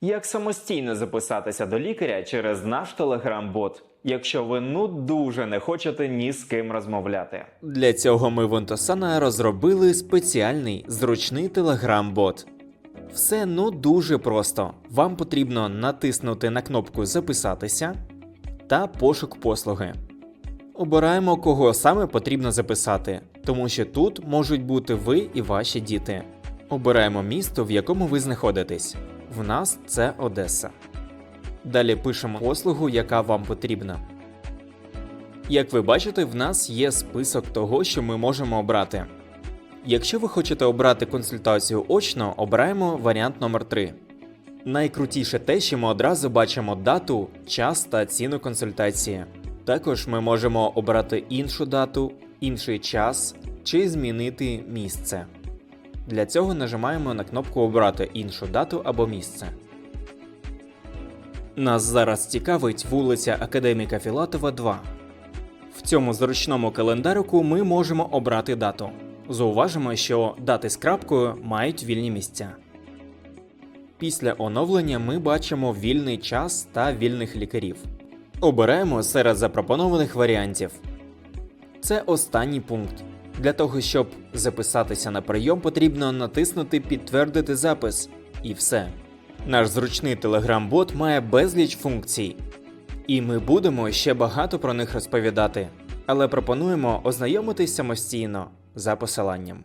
Як самостійно записатися до лікаря через наш телеграм-бот, якщо ви ну дуже не хочете ні з ким розмовляти. Для цього ми в Онтосана розробили спеціальний зручний телеграм-бот. Все ну дуже просто. Вам потрібно натиснути на кнопку Записатися та пошук послуги. Обираємо, кого саме потрібно записати, тому що тут можуть бути ви і ваші діти. Обираємо місто, в якому ви знаходитесь. В нас це Одеса. Далі пишемо послугу, яка вам потрібна. Як ви бачите, в нас є список того, що ми можемо обрати. Якщо ви хочете обрати консультацію очно, обираємо варіант номер 3 Найкрутіше те, що ми одразу бачимо дату, час та ціну консультації. Також ми можемо обрати іншу дату, інший час чи змінити місце. Для цього нажимаємо на кнопку Обрати іншу дату або місце. Нас зараз цікавить вулиця Академіка Філатова 2. В цьому зручному календарику ми можемо обрати дату. Зауважимо, що дати з крапкою мають вільні місця. Після оновлення ми бачимо вільний час та вільних лікарів. Обираємо серед запропонованих варіантів. Це останній пункт. Для того, щоб записатися на прийом, потрібно натиснути Підтвердити запис. І все. Наш зручний телеграм-бот має безліч функцій. І ми будемо ще багато про них розповідати, але пропонуємо ознайомитись самостійно за посиланням.